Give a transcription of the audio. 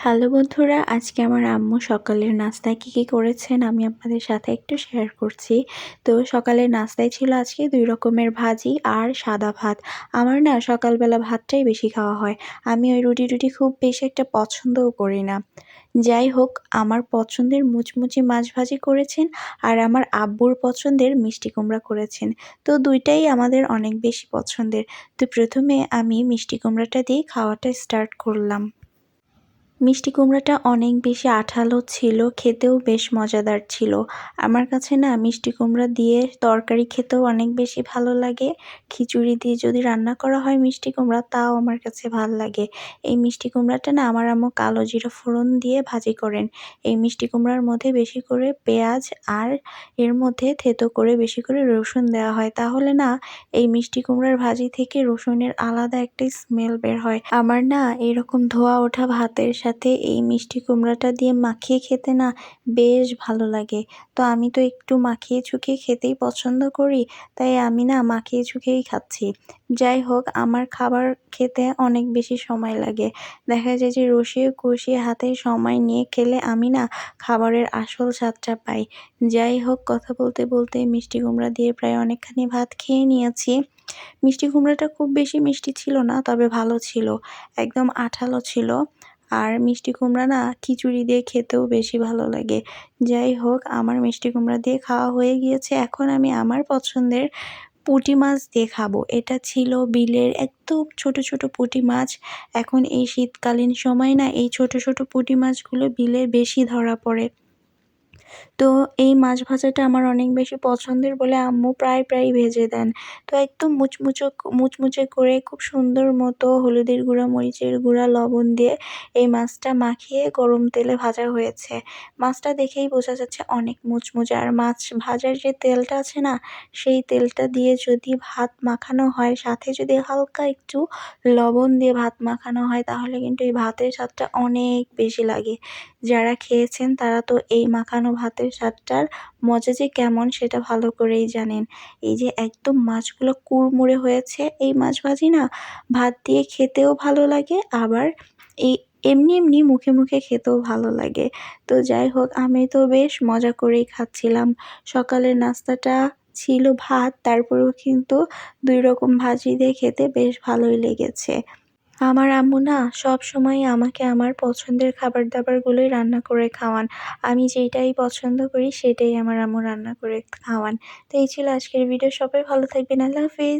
Hello বন্ধুরা, আজকে আমার আম্মু সকালের নাস্তায় কী কী করেছেন আমি আপনাদের সাথে একটু শেয়ার করছি। তো সকালের নাস্তায় ছিল আজকে দুই রকমের ভাজি আর সাদা ভাত। আমার না সকালবেলা ভাতটাই বেশি খাওয়া হয়। আমি ওই রুটি টুটি খুব বেশি একটা পছন্দও করি না। যাই হোক, আমার পছন্দের মুচমুচি মাছ ভাজি করেছেন আর আমার আব্বুর পছন্দের মিষ্টি কুমড়া করেছেন। তো দুইটাই আমাদের অনেক বেশি পছন্দের। তো প্রথমে আমি মিষ্টি কুমড়াটা দিয়ে খাওয়াটা স্টার্ট করলাম। মিষ্টি কুমড়াটা অনেক বেশি আঠালো ছিল, খেতেও বেশ মজাদার ছিল। আমার কাছে না মিষ্টি কুমড়া দিয়ে তরকারি খেতেও অনেক বেশি ভালো লাগে। খিচুড়ি দিয়ে যদি রান্না করা হয় মিষ্টি কুমড়া, তাও আমার কাছে ভালো লাগে। এই মিষ্টি কুমড়াটা না আমার আম্মু কালো জিরা ফোড়ন দিয়ে ভাজি করেন। এই মিষ্টি কুমড়ার মধ্যে বেশি করে পেঁয়াজ আর এর মধ্যে থেতো করে বেশি করে রসুন দেওয়া হয়। তাহলে না এই মিষ্টি কুমড়ার ভাজি থেকে রসুনের আলাদা একটা স্মেল বের হয়। আমার না এরকম ধোয়া ওঠা ভাতের সাথে সাথে এই মিষ্টি কুমড়াটা দিয়ে মাখিয়ে খেতে না বেশ ভালো লাগে। তো আমি তো একটু মাখিয়ে চুকিয়ে খেতেই পছন্দ করি, তাই আমি না মাখিয়ে চুকিয়েই খাচ্ছি। যাই হোক, আমার খাবার খেতে অনেক বেশি সময় লাগে। দেখা যায় যে রসিয়ে কষিয়ে হাতে সময় নিয়ে খেলে আমি না খাবারের আসল স্বাদটা পাই। যাই হোক, কথা বলতে বলতে মিষ্টি কুমড়া দিয়ে প্রায় অনেকখানি ভাত খেয়ে নিয়েছি। মিষ্টি কুমড়াটা খুব বেশি মিষ্টি ছিল না, তবে ভালো ছিল। একদম আঠালো ছিল। আর মিষ্টি কুমড়া না খিচুড়ি দিয়ে খেতেও বেশি ভালো লাগে। যাই হোক, আমার মিষ্টি কুমড়া দিয়ে খাওয়া হয়ে গিয়েছে। এখন আমি আমার পছন্দের পুঁটি মাছ দিয়ে খাব। এটা ছিল বিলের একদম ছোট ছোট পুঁটি মাছ। এখন এই শীতকালীন সময় না এই ছোট ছোট পুঁটি মাছগুলো বিলে বেশি ধরা পড়ে। তো এই মাছ ভাজাটা আমার অনেক বেশি পছন্দের বলে আম্মু প্রায় প্রায় ভেজে দেন। তো একদম মুচমুচো, মুচমুচে করে খুব সুন্দর মতো হলুদের গুঁড়া, মরিচের গুঁড়া, লবণ দিয়ে এই মাছটা মাখিয়ে গরম তেলে ভাজা হয়েছে। মাছটা দেখেই বোঝা যাচ্ছে অনেক মুচমুচে। আর মাছ ভাজার যে তেলটা আছে না, সেই তেলটা দিয়ে যদি ভাত মাখানো হয়, সাথে যদি হালকা একটু লবণ দিয়ে ভাত মাখানো হয়, তাহলে কিন্তু এই ভাতের স্বাদটা অনেক বেশি লাগে। যারা খেয়েছেন তারা তো এই মাখানো ভাতের স্বাদটার মজা যে কেমন সেটা ভালো করেই জানেন। এই যে একদম মাছগুলো কুড়মুড়ে হয়েছে, এই মাছ ভাজি না ভাত দিয়ে খেতেও ভালো লাগে, আবার এই এমনি এমনি মুখে মুখে খেতেও ভালো লাগে। তো যাই হোক, আমি তো বেশ মজা করেই খাচ্ছিলাম। সকালের নাস্তাটা ছিল ভাত, তারপরেও কিন্তু দুই রকম ভাজি দিয়ে খেতে বেশ ভালোই লেগেছে। আমার আম্মু না সব সময় আমাকে আমার পছন্দের খাবার দাবারগুলোই রান্না করে খাওয়ান। আমি যেটাই পছন্দ করি সেটাই আমার আম্মু রান্না করে খাওয়ান। তো এই ছিল আজকের ভিডিও সবাই ভালো থাকবেন। আল্লাহ হাফিজ।